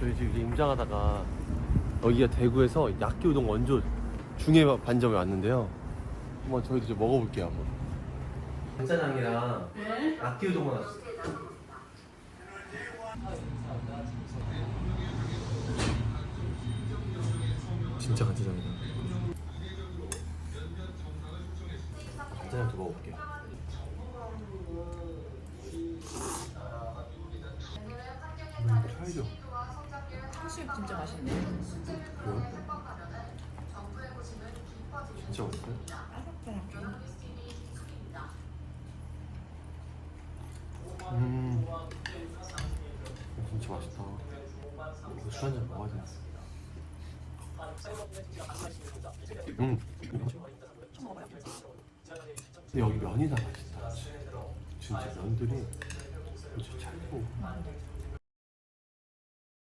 저희 지금 이제 임장하다가 여기가 대구에서 야끼 우동 원조 중에 반점에 왔는데요. 한번 저희도 좀 먹어볼게요 한번. 간짜장이랑 야끼 우동 하나 주세요. 진짜 간짜장이다. 간짜장도 먹어볼게요. 음, 차이죠. 탕수육 진짜 맛있네. 그래요? 진짜 맛있어요? 음, 진짜 맛있다. 술 한잔 먹어야 돼. 음, 여기 면이 다 맛있다. 진짜 면들이 진짜 찰고